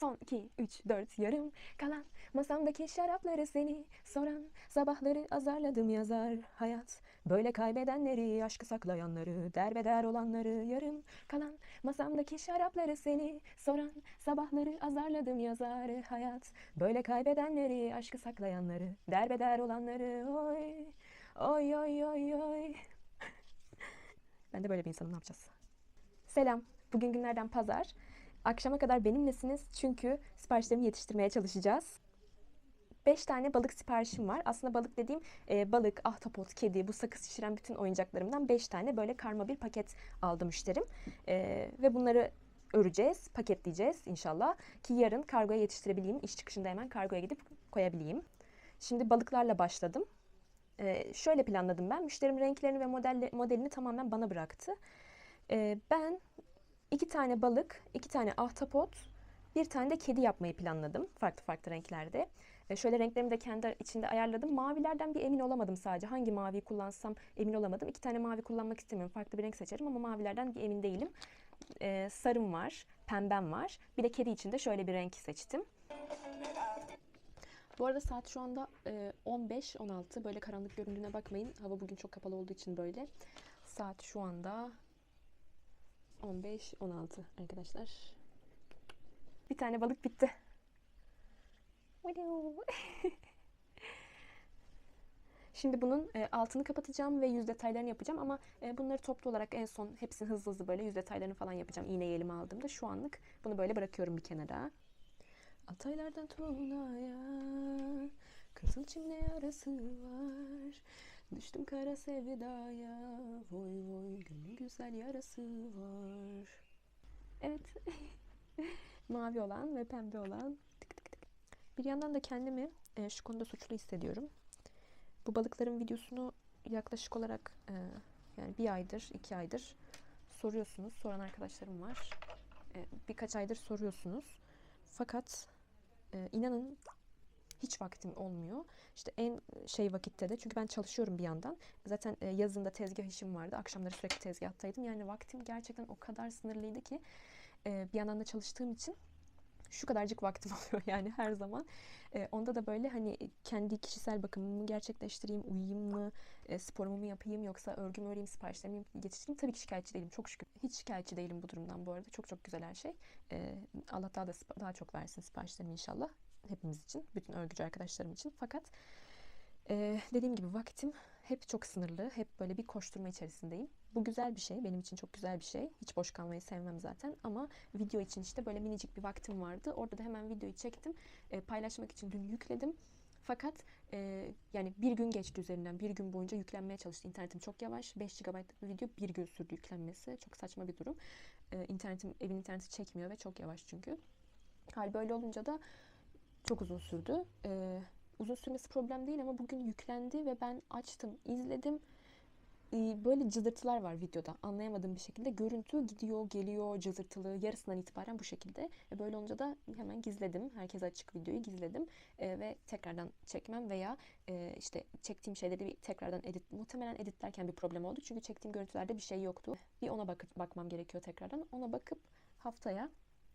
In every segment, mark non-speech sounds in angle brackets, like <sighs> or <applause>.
Son 2, 3, 4 yarım kalan Masamdaki şarapları seni soran Sabahları azarladım yazar hayat Böyle kaybedenleri, aşkı saklayanları Derbeder olanları yarım kalan Masamdaki şarapları seni soran Sabahları azarladım yazar hayat Böyle kaybedenleri, aşkı saklayanları Derbeder olanları oy Oy oy oy oy Ben de böyle bir insanım ne yapacağız? Selam. Bugün günlerden pazar. Akşama kadar benimlesiniz çünkü siparişlerimi yetiştirmeye çalışacağız. 5 tane balık siparişim var. Aslında balık dediğim e, balık, ahtapot, kedi, bu sakız şişiren bütün oyuncaklarımdan 5 tane böyle karma bir paket aldı müşterim. E, ve bunları öreceğiz, paketleyeceğiz inşallah. Ki yarın kargoya yetiştirebileyim. İş çıkışında hemen kargoya gidip koyabileyim. Şimdi balıklarla başladım. E, şöyle planladım ben. Müşterim renklerini ve modelle, modelini tamamen bana bıraktı. E, ben iki tane balık, iki tane ahtapot, bir tane de kedi yapmayı planladım. Farklı farklı renklerde. E, şöyle renklerimi de kendi içinde ayarladım. Mavilerden bir emin olamadım sadece. Hangi maviyi kullansam emin olamadım. İki tane mavi kullanmak istemiyorum. Farklı bir renk seçerim ama mavilerden bir emin değilim. E, sarım var, pembem var. Bir de kedi için de şöyle bir renk seçtim. Bu arada saat şu anda e, 15-16. Böyle karanlık göründüğüne bakmayın. Hava bugün çok kapalı olduğu için böyle. Saat şu anda 15-16 arkadaşlar. Bir tane balık bitti. <laughs> Şimdi bunun e, altını kapatacağım ve yüz detaylarını yapacağım ama e, bunları toplu olarak en son hepsini hızlı hızlı böyle yüz detaylarını falan yapacağım. İğneyi elime aldığımda şu anlık bunu böyle bırakıyorum bir kenara. Ataylardan Tuna'ya Kızıl arası var Düştüm kara sevdaya Voy voy gönlün güzel yarası var Evet <laughs> Mavi olan ve pembe olan tık tık tık. Bir yandan da kendimi e, şu konuda suçlu hissediyorum. Bu balıkların videosunu yaklaşık olarak e, yani bir aydır, iki aydır soruyorsunuz. Soran arkadaşlarım var. E, birkaç aydır soruyorsunuz. Fakat e, inanın hiç vaktim olmuyor. İşte en şey vakitte de çünkü ben çalışıyorum bir yandan. Zaten e, yazında tezgah işim vardı. Akşamları sürekli tezgahtaydım. Yani vaktim gerçekten o kadar sınırlıydı ki e, bir yandan da çalıştığım için şu kadarcık vaktim <laughs> oluyor yani her zaman. E, onda da böyle hani kendi kişisel bakımımı gerçekleştireyim, uyuyayım mı, e, sporumu mu yapayım yoksa örgümü öreyim, siparişlerimi yetiştireyim. Tabii ki şikayetçi değilim çok şükür. Hiç şikayetçi değilim bu durumdan bu arada. Çok çok güzel her şey. E, Allah daha da daha çok versin siparişlerimi inşallah. Hepimiz için, bütün örgücü arkadaşlarım için. Fakat e, dediğim gibi vaktim hep çok sınırlı. Hep böyle bir koşturma içerisindeyim. Bu güzel bir şey. Benim için çok güzel bir şey. Hiç boş kalmayı sevmem zaten. Ama video için işte böyle minicik bir vaktim vardı. Orada da hemen videoyu çektim. E, paylaşmak için dün yükledim. Fakat e, yani bir gün geçti üzerinden. Bir gün boyunca yüklenmeye çalıştı. İnternetim çok yavaş. 5 GB'lık video bir gün sürdü yüklenmesi. Çok saçma bir durum. E, internetim, evin interneti çekmiyor ve çok yavaş çünkü. Hal böyle olunca da çok uzun sürdü. E, uzun sürmesi problem değil ama bugün yüklendi ve ben açtım, izledim. Ee, böyle cızırtılar var videoda. Anlayamadığım bir şekilde görüntü gidiyor, geliyor, cızırtılı. Yarısından itibaren bu şekilde. E böyle olunca da hemen gizledim. Herkese açık videoyu gizledim. E, ve tekrardan çekmem veya e, işte çektiğim şeyleri bir tekrardan edit muhtemelen editlerken bir problem oldu. Çünkü çektiğim görüntülerde bir şey yoktu. Bir ona bakıp bakmam gerekiyor tekrardan. Ona bakıp haftaya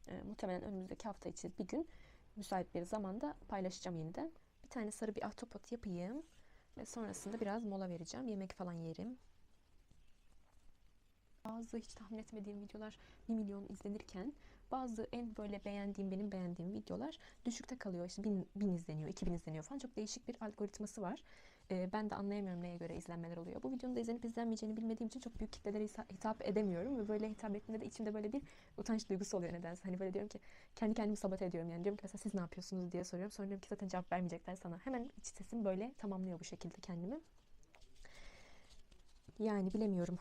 e, muhtemelen önümüzdeki hafta içi bir gün müsait bir zamanda paylaşacağım yeniden. Bir tane sarı bir ahtapot yapayım. Ve sonrasında biraz mola vereceğim. Yemek falan yerim. Bazı hiç tahmin etmediğim videolar 1 milyon izlenirken bazı en böyle beğendiğim, benim beğendiğim videolar düşükte kalıyor. İşte 1000, 1000 izleniyor, 2000 izleniyor falan. Çok değişik bir algoritması var. Ee, ben de anlayamıyorum neye göre izlenmeler oluyor. Bu videonun da izlenip izlenmeyeceğini bilmediğim için çok büyük kitlelere hitap edemiyorum. Ve böyle hitap ettiğimde de içimde böyle bir utanç duygusu oluyor nedense. Hani böyle diyorum ki kendi kendimi sabote ediyorum. Yani diyorum ki mesela siz ne yapıyorsunuz diye soruyorum. Sonra diyorum ki zaten cevap vermeyecekler sana. Hemen iç sesim böyle tamamlıyor bu şekilde kendimi. Yani bilemiyorum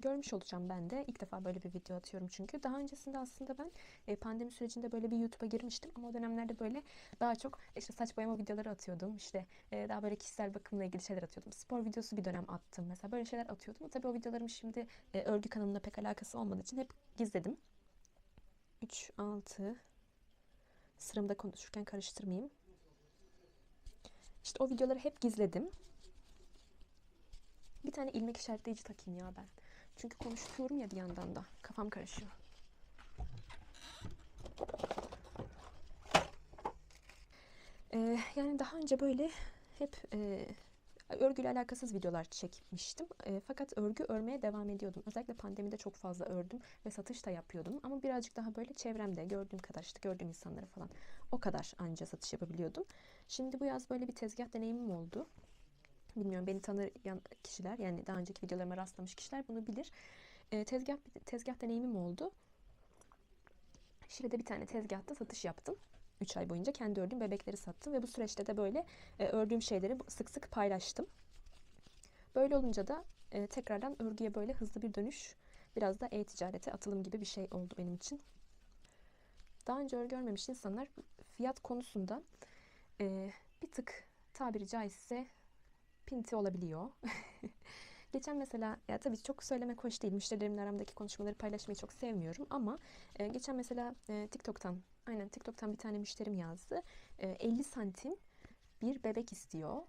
görmüş olacağım ben de. İlk defa böyle bir video atıyorum çünkü. Daha öncesinde aslında ben e, pandemi sürecinde böyle bir YouTube'a girmiştim ama o dönemlerde böyle daha çok işte saç boyama videoları atıyordum. İşte e, daha böyle kişisel bakımla ilgili şeyler atıyordum. Spor videosu bir dönem attım. Mesela böyle şeyler atıyordum. Tabii o videolarım şimdi e, örgü kanalımla pek alakası olmadığı için hep gizledim. 3, 6 sıramda konuşurken karıştırmayayım. İşte o videoları hep gizledim. Bir tane ilmek işaretleyici takayım ya ben. Çünkü konuşuyorum ya bir yandan da. Kafam karışıyor. Ee, yani daha önce böyle hep e, örgüyle alakasız videolar çekmiştim. E, fakat örgü örmeye devam ediyordum. Özellikle pandemide çok fazla ördüm ve satış da yapıyordum. Ama birazcık daha böyle çevremde gördüğüm kadar işte gördüğüm insanlara falan o kadar anca satış yapabiliyordum. Şimdi bu yaz böyle bir tezgah deneyimim oldu. Bilmiyorum beni tanıyan kişiler yani daha önceki videolarıma rastlamış kişiler bunu bilir. E, tezgah tezgah deneyimim oldu. Şile'de bir tane tezgahta satış yaptım. 3 ay boyunca kendi ördüğüm bebekleri sattım ve bu süreçte de böyle e, ördüğüm şeyleri sık sık paylaştım. Böyle olunca da e, tekrardan örgüye böyle hızlı bir dönüş, biraz da e-ticarete atılım gibi bir şey oldu benim için. Daha önce örgü örmemiş insanlar fiyat konusunda e, bir tık tabiri caizse pinti olabiliyor. <laughs> Geçen mesela ya tabii çok söylemek hoş değil. Müşterilerimle aramdaki konuşmaları paylaşmayı çok sevmiyorum ama e, geçen mesela e, TikTok'tan aynen TikTok'tan bir tane müşterim yazdı. E, 50 santim bir bebek istiyor.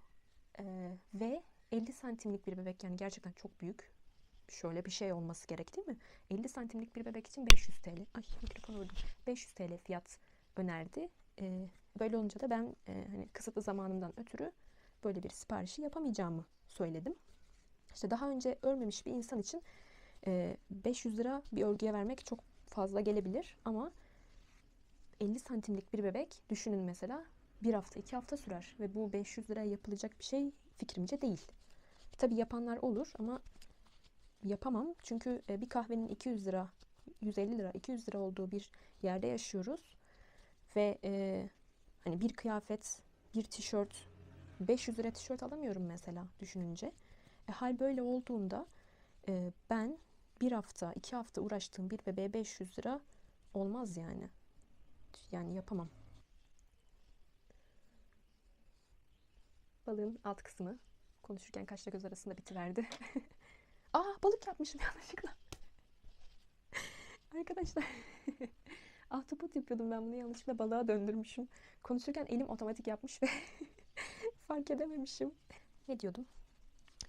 E, ve 50 santimlik bir bebek yani gerçekten çok büyük. Şöyle bir şey olması gerek değil mi? 50 santimlik bir bebek için 500 TL. Ay mikrofonu vurdum. 500 TL fiyat önerdi. E, böyle olunca da ben e, hani kısıtlı zamanımdan ötürü böyle bir siparişi yapamayacağımı söyledim. İşte daha önce örmemiş bir insan için 500 lira bir örgüye vermek çok fazla gelebilir ama 50 santimlik bir bebek düşünün mesela bir hafta iki hafta sürer ve bu 500 liraya yapılacak bir şey fikrimce değil. Tabi yapanlar olur ama yapamam çünkü bir kahvenin 200 lira 150 lira 200 lira olduğu bir yerde yaşıyoruz ve e, hani bir kıyafet bir tişört 500 lira tişört alamıyorum mesela düşününce. E, hal böyle olduğunda e, ben bir hafta, iki hafta uğraştığım bir bebeğe 500 lira olmaz yani. Yani yapamam. Balığın alt kısmı konuşurken kaşla göz arasında bitiverdi. <laughs> Aa balık yapmışım yanlışlıkla. <laughs> Arkadaşlar <laughs> ahtapot yapıyordum ben bunu yanlışlıkla balığa döndürmüşüm. Konuşurken elim otomatik yapmış ve fark edememişim. Ne diyordum?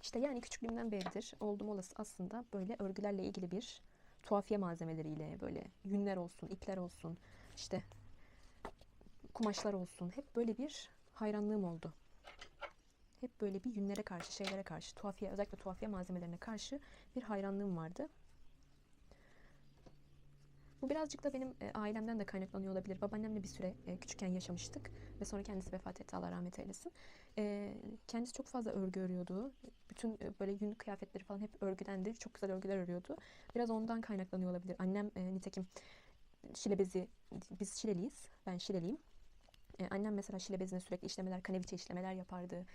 İşte yani küçüklüğümden beridir oldum olası aslında böyle örgülerle ilgili bir tuhafiye malzemeleriyle böyle yünler olsun, ipler olsun, işte kumaşlar olsun hep böyle bir hayranlığım oldu. Hep böyle bir yünlere karşı, şeylere karşı, tuhafiye özellikle tuhafiye malzemelerine karşı bir hayranlığım vardı. Bu birazcık da benim e, ailemden de kaynaklanıyor olabilir. Babaannemle bir süre e, küçükken yaşamıştık ve sonra kendisi vefat etti Allah rahmet eylesin. E, kendisi çok fazla örgü örüyordu. Bütün e, böyle yün kıyafetleri falan hep örgüdendi. Çok güzel örgüler örüyordu. Biraz ondan kaynaklanıyor olabilir. Annem e, nitekim şile bezi, biz şileliyiz. Ben şileliyim. E, annem mesela şile bezine sürekli işlemeler, kaneviçe işlemeler yapardı.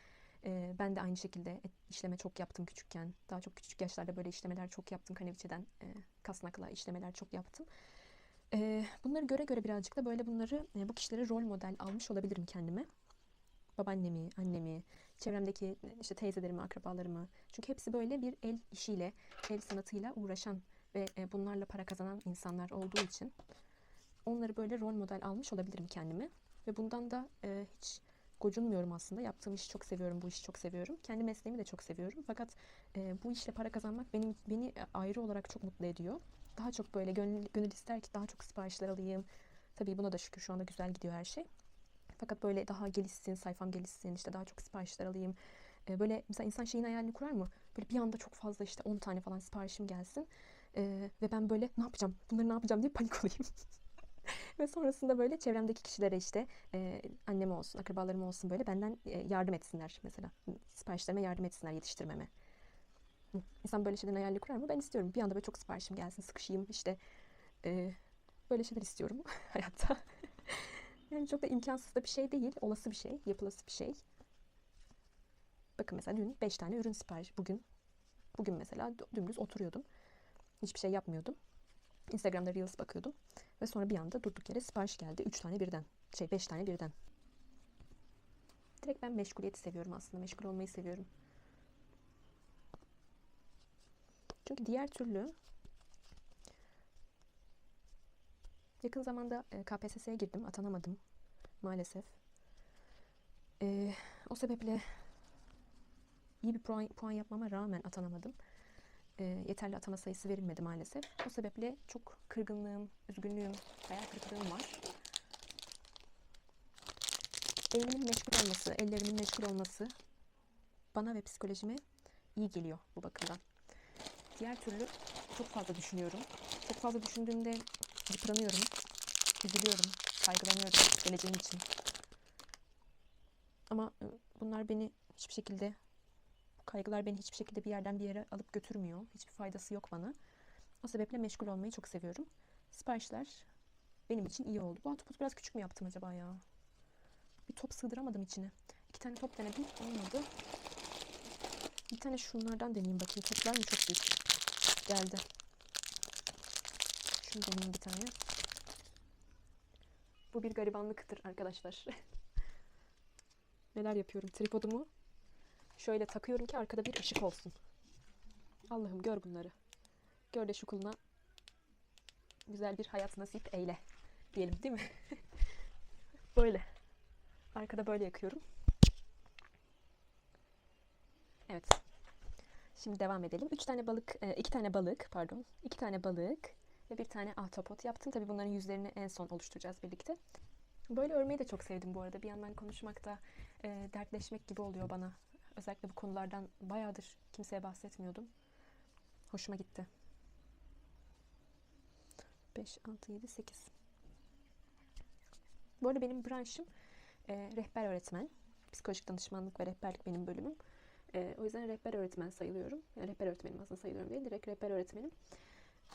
E, ben de aynı şekilde işleme çok yaptım küçükken. Daha çok küçük yaşlarda böyle işlemeler çok yaptım. Kaneviçeden e, kasnakla işlemeler çok yaptım. E, bunları göre göre birazcık da böyle bunları e, bu kişileri rol model almış olabilirim kendime. Babaannemi, annemi, çevremdeki işte teyzelerimi, akrabalarımı. Çünkü hepsi böyle bir el işiyle, el sanatıyla uğraşan ve e, bunlarla para kazanan insanlar olduğu için onları böyle rol model almış olabilirim kendime. Ve bundan da e, hiç gocunmuyorum aslında. Yaptığım işi çok seviyorum, bu işi çok seviyorum. Kendi mesleğimi de çok seviyorum. Fakat e, bu işle para kazanmak benim beni ayrı olarak çok mutlu ediyor. Daha çok böyle gönül, gönül ister ki daha çok siparişler alayım. Tabii buna da şükür şu anda güzel gidiyor her şey. Fakat böyle daha gelişsin, sayfam gelişsin, işte daha çok siparişler alayım. E, böyle mesela insan şeyin hayalini kurar mı? Böyle bir anda çok fazla işte 10 tane falan siparişim gelsin. E, ve ben böyle ne yapacağım, bunları ne yapacağım diye panik <laughs> olayım. Ve sonrasında böyle çevremdeki kişilere işte e, annem olsun, akrabalarım olsun böyle benden e, yardım etsinler mesela. Siparişlerime yardım etsinler yetiştirmeme. İnsan böyle şeylerin hayalini kurar mı? Ben istiyorum. Bir anda böyle çok siparişim gelsin, sıkışayım işte. E, böyle şeyler istiyorum <laughs> hayatta. yani çok da imkansız da bir şey değil. Olası bir şey, yapılası bir şey. Bakın mesela dün 5 tane ürün sipariş. Bugün bugün mesela dümdüz oturuyordum. Hiçbir şey yapmıyordum. Instagram'da Reels bakıyordum. Ve sonra bir anda durduk yere sipariş geldi. Üç tane birden. Şey beş tane birden. Direkt ben meşguliyeti seviyorum aslında. Meşgul olmayı seviyorum. Çünkü diğer türlü yakın zamanda e, KPSS'ye girdim. Atanamadım. Maalesef. Ee, o sebeple iyi bir puan, puan yapmama rağmen atanamadım e, yeterli atama sayısı verilmedi maalesef. O sebeple çok kırgınlığım, üzgünlüğüm, hayal kırıklığım var. Elimin meşgul olması, ellerimin meşgul olması bana ve psikolojime iyi geliyor bu bakımdan. Diğer türlü çok fazla düşünüyorum. Çok fazla düşündüğümde yıpranıyorum, üzülüyorum, kaygılanıyorum geleceğim için. Ama e, bunlar beni hiçbir şekilde, kaygılar beni hiçbir şekilde bir yerden bir yere alıp götürmüyor. Hiçbir faydası yok bana. O sebeple meşgul olmayı çok seviyorum. Siparişler benim için iyi oldu. Bu autobus biraz küçük mü yaptım acaba ya? Bir top sığdıramadım içine. İki tane top denedim. Olmadı. Bir tane şunlardan deneyeyim bakayım. Toplar mı çok büyük? Geldi. Şunu deneyeyim bir tane. Bu bir garibanlıktır arkadaşlar. <laughs> Neler yapıyorum? Tripodumu şöyle takıyorum ki arkada bir ışık olsun. Allah'ım gör bunları. Gör de şu kuluna güzel bir hayat nasip eyle. Diyelim değil mi? <laughs> böyle. Arkada böyle yakıyorum. Evet. Şimdi devam edelim. Üç tane balık, e, iki tane balık pardon. iki tane balık ve bir tane ahtapot yaptım. Tabii bunların yüzlerini en son oluşturacağız birlikte. Böyle örmeyi de çok sevdim bu arada. Bir yandan konuşmak da e, dertleşmek gibi oluyor bana. Özellikle bu konulardan bayağıdır kimseye bahsetmiyordum. Hoşuma gitti. 5, 6, 7, 8. Bu arada benim branşım e, rehber öğretmen. Psikolojik danışmanlık ve rehberlik benim bölümüm. E, o yüzden rehber öğretmen sayılıyorum. Yani rehber öğretmenim aslında sayılıyorum değil, direkt rehber öğretmenim.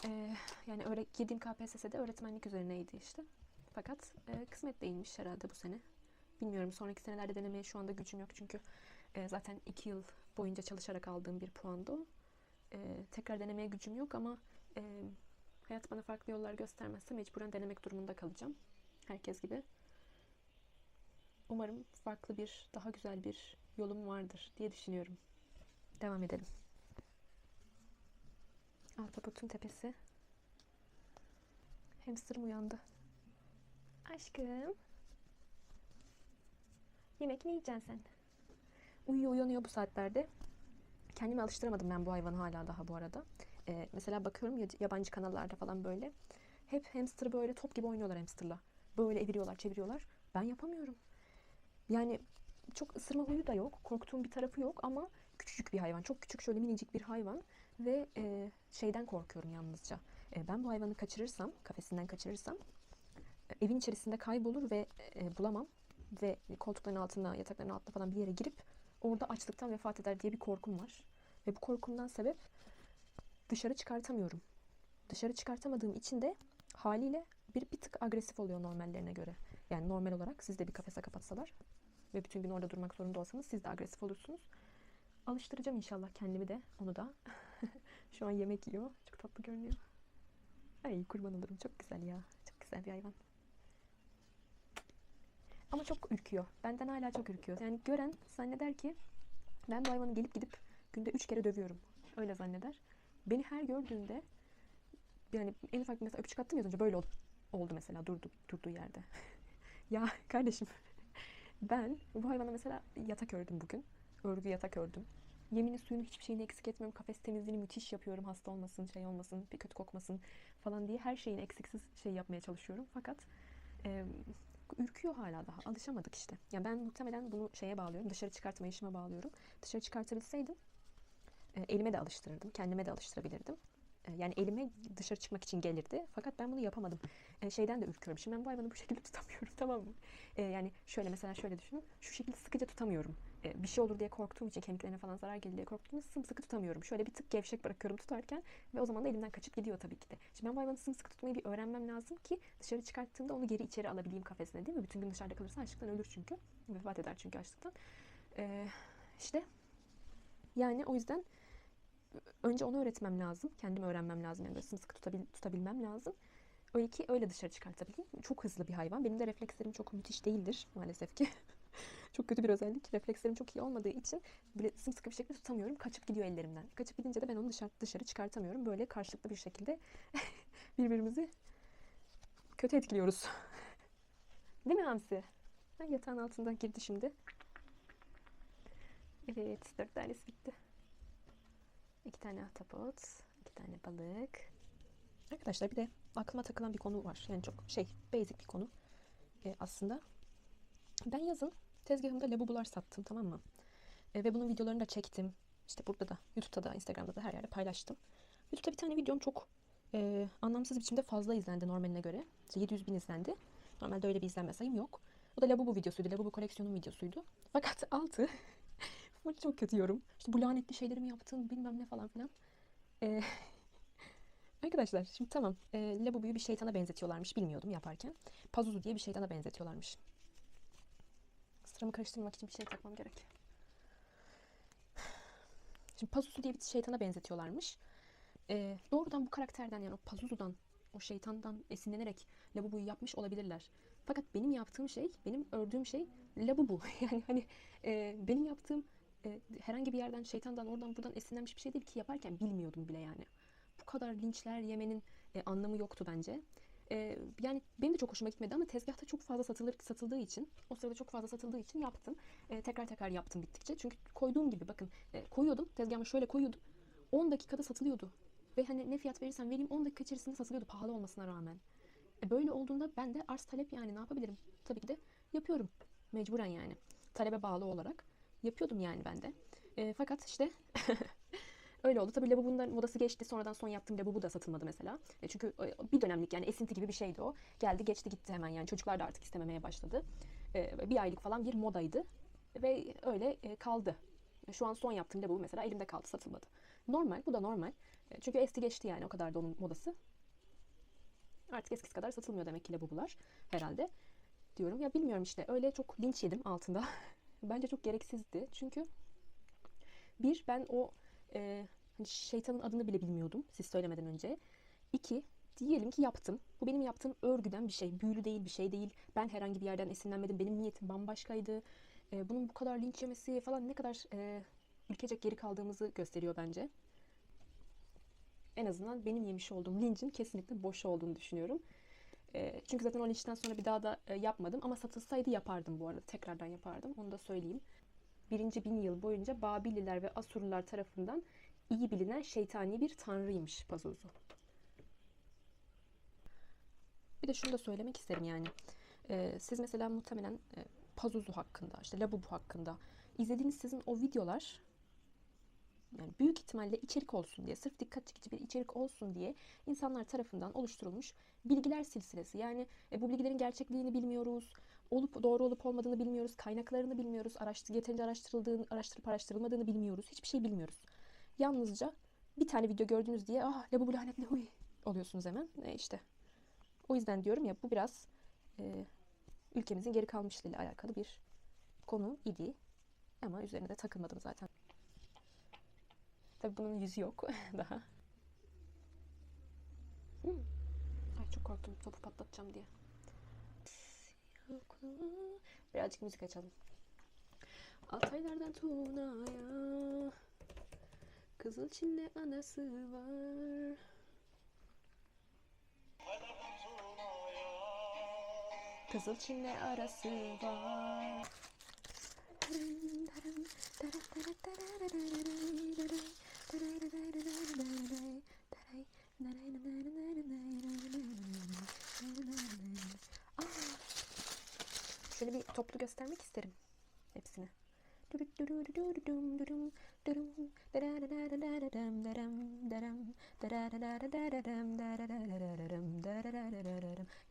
E, yani öyle, girdiğim KPSS'de öğretmenlik üzerineydi işte. Fakat e, kısmet değilmiş herhalde bu sene. Bilmiyorum sonraki senelerde denemeye şu anda gücüm yok çünkü e, zaten iki yıl boyunca çalışarak aldığım bir puandı. E, tekrar denemeye gücüm yok ama e, hayat bana farklı yollar göstermezse mecburen denemek durumunda kalacağım. Herkes gibi. Umarım farklı bir, daha güzel bir yolum vardır diye düşünüyorum. Devam edelim. Ahtapotun tepesi. Hamsterım uyandı. Aşkım. Yemek mi yiyeceksin sen? Uyuyor uyanıyor bu saatlerde. Kendimi alıştıramadım ben bu hayvanı hala daha bu arada. Ee, mesela bakıyorum ya- yabancı kanallarda falan böyle. Hep hamster böyle top gibi oynuyorlar hamsterla. Böyle eviriyorlar, çeviriyorlar. Ben yapamıyorum. Yani çok ısırma huyu da yok. Korktuğum bir tarafı yok ama küçücük bir hayvan. Çok küçük şöyle minicik bir hayvan. Ve e, şeyden korkuyorum yalnızca. E, ben bu hayvanı kaçırırsam, kafesinden kaçırırsam e, evin içerisinde kaybolur ve e, bulamam. Ve koltukların altına, yatakların altına falan bir yere girip orada açlıktan vefat eder diye bir korkum var. Ve bu korkumdan sebep dışarı çıkartamıyorum. Dışarı çıkartamadığım için de haliyle bir, bir tık agresif oluyor normallerine göre. Yani normal olarak siz de bir kafese kapatsalar ve bütün gün orada durmak zorunda olsanız siz de agresif olursunuz. Alıştıracağım inşallah kendimi de onu da. <laughs> Şu an yemek yiyor. Çok tatlı görünüyor. Ay kurban olurum. Çok güzel ya. Çok güzel bir hayvan. Ama çok ürküyor. Benden hala çok ürküyor. Yani gören zanneder ki ben bu hayvanı gelip gidip günde üç kere dövüyorum. Öyle zanneder. Beni her gördüğünde yani en ufak bir mesela öpücük attım ya önce böyle oldu, oldu mesela durdu durduğu yerde. <laughs> ya kardeşim ben bu hayvana mesela yatak ördüm bugün. Örgü yatak ördüm. Yemini suyunu hiçbir şeyini eksik etmiyorum. Kafes temizliğini müthiş yapıyorum. Hasta olmasın, şey olmasın, bir kötü kokmasın falan diye her şeyin eksiksiz şey yapmaya çalışıyorum. Fakat e, ürküyor hala daha. Alışamadık işte. Yani ben muhtemelen bunu şeye bağlıyorum. Dışarı çıkartmayışıma bağlıyorum. Dışarı çıkartabilseydim e, elime de alıştırırdım. Kendime de alıştırabilirdim. E, yani elime dışarı çıkmak için gelirdi. Fakat ben bunu yapamadım. E, şeyden de ürküyorum. Şimdi ben bu hayvanı bu şekilde <laughs> tutamıyorum tamam mı? E, yani şöyle mesela şöyle düşünün. Şu şekilde sıkıca tutamıyorum. E, bir şey olur diye korktuğum için kemiklerine falan zarar gelir diye korktuğum için sımsıkı tutamıyorum. Şöyle bir tık gevşek bırakıyorum tutarken ve o zaman da elimden kaçıp gidiyor tabii ki de. Şimdi ben bu hayvanı sımsıkı tutmayı bir öğrenmem lazım ki dışarı çıkarttığımda onu geri içeri alabileyim kafesine değil mi? Bütün gün dışarıda kalırsa açlıktan ölür çünkü. Vefat eder çünkü açlıktan. E, işte yani o yüzden önce onu öğretmem lazım. Kendimi öğrenmem lazım. Yani sımsıkı tutabil, tutabilmem lazım. Öyle ki öyle dışarı çıkartabileyim. Çok hızlı bir hayvan. Benim de reflekslerim çok müthiş değildir maalesef ki. <laughs> çok kötü bir özellik. Reflekslerim çok iyi olmadığı için böyle sımsıkı bir şekilde tutamıyorum. Kaçıp gidiyor ellerimden. Kaçıp gidince de ben onu dışarı, dışarı çıkartamıyorum. Böyle karşılıklı bir şekilde <laughs> birbirimizi kötü etkiliyoruz. <laughs> Değil mi Hamsi? Ha, yatağın altından girdi şimdi. Evet, dört tanesi bitti. İki tane ahtapot, iki tane balık. Arkadaşlar bir de aklıma takılan bir konu var. Yani çok şey, basic bir konu ee, aslında. Ben yazın tezgahımda labubular sattım tamam mı? E, ve bunun videolarını da çektim. İşte burada da, YouTube'da da, Instagram'da da her yerde paylaştım. YouTube'da bir tane videom çok e, anlamsız biçimde fazla izlendi normaline göre. İşte 700 bin izlendi. Normalde öyle bir izlenme sayım yok. O da Labubu videosuydu. Labubu koleksiyonun videosuydu. Fakat altı Bunu çok kötü yorum. İşte bu lanetli şeyleri mi yaptın bilmem ne falan filan. E, <laughs> arkadaşlar şimdi tamam. E, Labubu'yu bir şeytana benzetiyorlarmış. Bilmiyordum yaparken. Pazuzu diye bir şeytana benzetiyorlarmış. Sıramı karıştırmak için bir şey takmam gerek. <sighs> Şimdi Pazuzu diye bir şeytana benzetiyorlarmış. Ee, doğrudan bu karakterden yani o Pazuzu'dan, o şeytandan esinlenerek Labubu'yu yapmış olabilirler. Fakat benim yaptığım şey, benim ördüğüm şey Labubu. <laughs> Yani hani e, benim yaptığım e, herhangi bir yerden, şeytandan, oradan buradan esinlenmiş bir şey değil ki yaparken bilmiyordum bile yani. Bu kadar linçler yemenin e, anlamı yoktu bence. E, yani benim de çok hoşuma gitmedi ama tezgahta çok fazla satılır satıldığı için, o sırada çok fazla satıldığı için yaptım. E, tekrar tekrar yaptım bittikçe. Çünkü koyduğum gibi bakın e, koyuyordum, tezgahıma şöyle koyuyordum. 10 dakikada satılıyordu. Ve hani ne fiyat verirsem vereyim 10 dakika içerisinde satılıyordu pahalı olmasına rağmen. E, böyle olduğunda ben de arz talep yani ne yapabilirim? Tabii ki de yapıyorum. Mecburen yani. Talebe bağlı olarak yapıyordum yani ben de. E, fakat işte <laughs> öyle oldu. Tabii Labubu'nun modası geçti. Sonradan son yaptığım Labubu da satılmadı mesela. E, çünkü e, bir dönemlik yani esinti gibi bir şeydi o. Geldi geçti gitti hemen yani. Çocuklar da artık istememeye başladı. E, bir aylık falan bir modaydı. Ve öyle e, kaldı. Şu an son yaptığım Labubu mesela elimde kaldı satılmadı. Normal bu da normal. E, Çünkü esti geçti yani o kadar da onun modası. Artık eskisi kadar satılmıyor demek ki labubular herhalde diyorum. Ya bilmiyorum işte öyle çok linç yedim altında. <laughs> Bence çok gereksizdi. Çünkü bir ben o e, hani şeytanın adını bile bilmiyordum siz söylemeden önce. İki diyelim ki yaptım. Bu benim yaptığım örgüden bir şey. Büyülü değil bir şey değil. Ben herhangi bir yerden esinlenmedim. Benim niyetim bambaşkaydı. E, bunun bu kadar linç yemesi falan ne kadar e, ülkecek geri kaldığımızı gösteriyor bence en azından benim yemiş olduğum lincin kesinlikle boş olduğunu düşünüyorum. E, çünkü zaten o linçten sonra bir daha da e, yapmadım ama satılsaydı yapardım bu arada. Tekrardan yapardım. Onu da söyleyeyim. Birinci bin yıl boyunca Babililer ve Asurlular tarafından iyi bilinen şeytani bir tanrıymış Pazuzu. Bir de şunu da söylemek isterim yani. E, siz mesela muhtemelen e, Pazuzu hakkında, işte Labubu hakkında izlediğiniz sizin o videolar yani büyük ihtimalle içerik olsun diye, sırf dikkat çekici bir içerik olsun diye insanlar tarafından oluşturulmuş bilgiler silsilesi. Yani e, bu bilgilerin gerçekliğini bilmiyoruz, olup doğru olup olmadığını bilmiyoruz, kaynaklarını bilmiyoruz, araştır, yeterince araştırıldığını, araştırıp araştırılmadığını bilmiyoruz. Hiçbir şey bilmiyoruz. Yalnızca bir tane video gördünüz diye ah ne bu lanetli huy oluyorsunuz hemen. E işte. O yüzden diyorum ya bu biraz e, ülkemizin geri kalmışlığıyla alakalı bir konu idi. Ama üzerine de takılmadım zaten. Tabii bunun yüzü yok <laughs> daha. Hmm. Ay çok korktum topu patlatacağım diye. Birazcık müzik açalım. Altaylardan Tuna'ya Kızıl Çin'de anası var. Kızıl Çin'le arası var. Şöyle bir toplu göstermek isterim hepsini.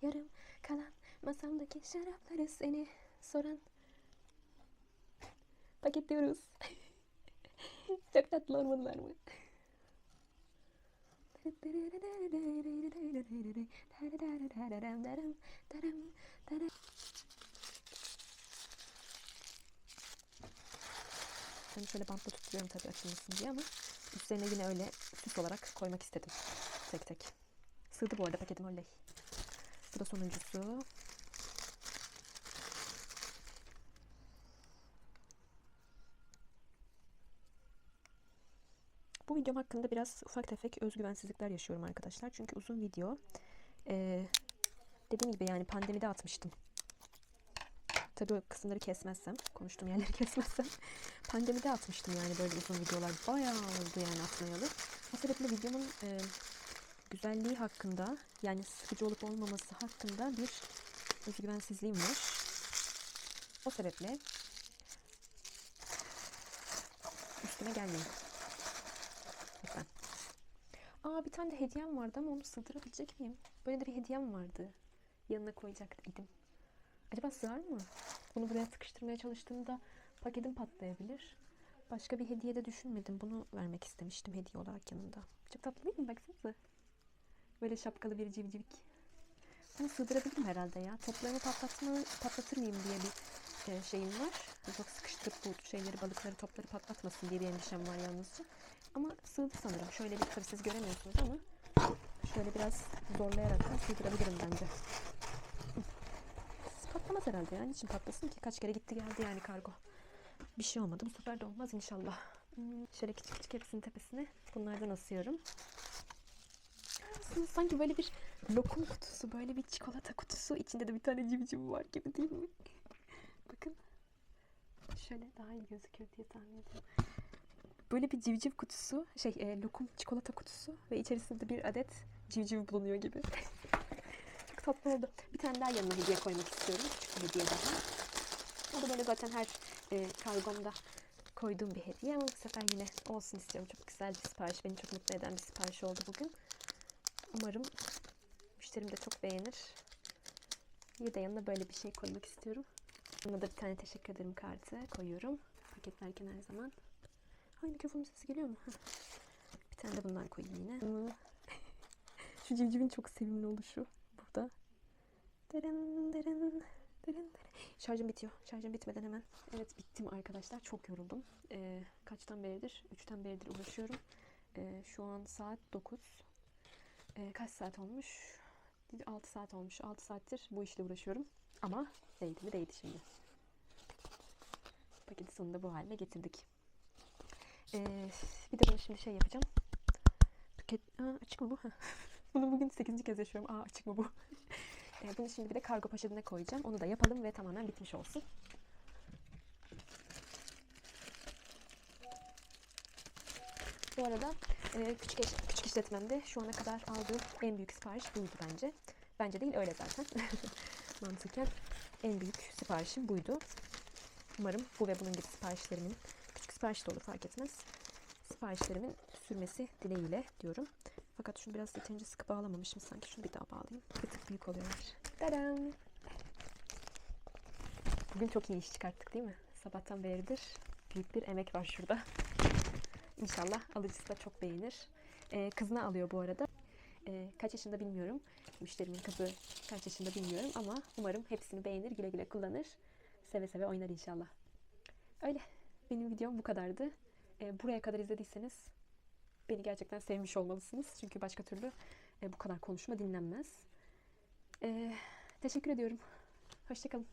Yarım kalan masamdaki şarapları seni soran paketliyoruz. <laughs> Çok tatlı olmadılar mı? Ben şöyle bantla tutuyorum tabii açılmasın diye ama üstlerine yine öyle süs olarak koymak istedim. Tek tek. Sığdı bu arada paketim oley. Bu da sonuncusu. bu videom hakkında biraz ufak tefek özgüvensizlikler yaşıyorum arkadaşlar. Çünkü uzun video. Ee, dediğim gibi yani pandemide atmıştım. Tabii o kısımları kesmezsem, konuştuğum yerleri <laughs> kesmezsem pandemide atmıştım yani böyle uzun videolar. Bayağı oldu yani atmayalı. O sebeple videomun e, güzelliği hakkında yani sıkıcı olup olmaması hakkında bir özgüvensizliğim var. O sebeple üstüme gelmeyin. Aa bir tane de hediyem vardı ama onu sığdırabilecek miyim? Böyle de bir hediyem vardı. Yanına koyacak idim. Acaba sığar mı? Bunu buraya sıkıştırmaya çalıştığımda paketim patlayabilir. Başka bir hediye de düşünmedim. Bunu vermek istemiştim hediye olarak yanında. Çok tatlı değil mi? Baksanıza. Böyle şapkalı bir civcivik. Bunu sığdırabilirim herhalde ya. Toplarımı patlatma, patlatır mıyım diye bir e, şeyim var. Çok sıkıştırıp bu şeyleri, balıkları, topları patlatmasın diye bir endişem var yalnızca. Ama sığdı sanırım. Şöyle bir tabii siz göremiyorsunuz ama şöyle biraz zorlayarak da sığdırabilirim bence. Patlamaz herhalde ya. Niçin patlasın ki? Kaç kere gitti geldi yani kargo. Bir şey olmadı. Bu sefer de olmaz inşallah. Hmm, Şöyle küçük küçük hepsinin tepesine bunlardan asıyorum. Sanki böyle bir lokum kutusu, böyle bir çikolata kutusu. içinde de bir tane civciv var gibi değil mi? Bakın. Şöyle daha iyi gözüküyor diye tahmin ediyorum. Böyle bir civciv kutusu, şey e, lokum çikolata kutusu ve içerisinde bir adet civciv bulunuyor gibi. <laughs> Çok tatlı oldu. Bir tane daha yanına hediye koymak istiyorum. Küçük bir hediye daha. O da böyle zaten her e, kargomda koyduğum bir hediye ama bu sefer yine olsun istiyorum. Çok güzel bir sipariş. Beni çok mutlu eden bir sipariş oldu bugün. Umarım müşterim de çok beğenir. Bir de yanına böyle bir şey koymak istiyorum. Yanına da bir tane teşekkür ederim kartı koyuyorum. Paketlerken her zaman. Ay mikrofonun sesi geliyor mu? Heh. Bir tane de bundan koyayım yine. Şu civcivin çok sevimli oluşu burada. Derin derin derin derin. Şarjım bitiyor. Şarjım bitmeden hemen. Evet bittim arkadaşlar. Çok yoruldum. Ee, kaçtan beridir? Üçten beridir uğraşıyorum. Ee, şu an saat 9. Ee, kaç saat olmuş? 6 saat olmuş. 6 saattir bu işle uğraşıyorum. Ama değdi mi değdi şimdi. Paketi sonunda bu haline getirdik. Ee, bir de bunu şimdi şey yapacağım. Paket... Aa, açık mı bu? <laughs> Bunu bugün 8. kez yaşıyorum. Aa açık mı bu? <laughs> Ee, bunu şimdi bir de kargo poşetine koyacağım. Onu da yapalım ve tamamen bitmiş olsun. Bu arada e, küçük, eş- küçük işletmemde şu ana kadar aldığım en büyük sipariş buydu bence. Bence değil öyle zaten. <laughs> Mantıken en büyük siparişim buydu. Umarım bu ve bunun gibi siparişlerimin, sipariş de olur fark etmez. Siparişlerimin sürmesi dileğiyle diyorum. Fakat şunu biraz yeterince sıkı bağlamamışım sanki. Şunu bir daha bağlayayım. Bir tık büyük oluyorlar. Tadam! Bugün çok iyi iş çıkarttık değil mi? Sabahtan beridir büyük bir emek var şurada. İnşallah alıcısı da çok beğenir. Ee, kızına alıyor bu arada. Ee, kaç yaşında bilmiyorum. Müşterimin kızı kaç yaşında bilmiyorum ama umarım hepsini beğenir, güle güle kullanır. Seve seve oynar inşallah. Öyle. Benim videom bu kadardı. Ee, buraya kadar izlediyseniz beni gerçekten sevmiş olmalısınız. Çünkü başka türlü e, bu kadar konuşma dinlenmez. Ee, teşekkür ediyorum. Hoşçakalın.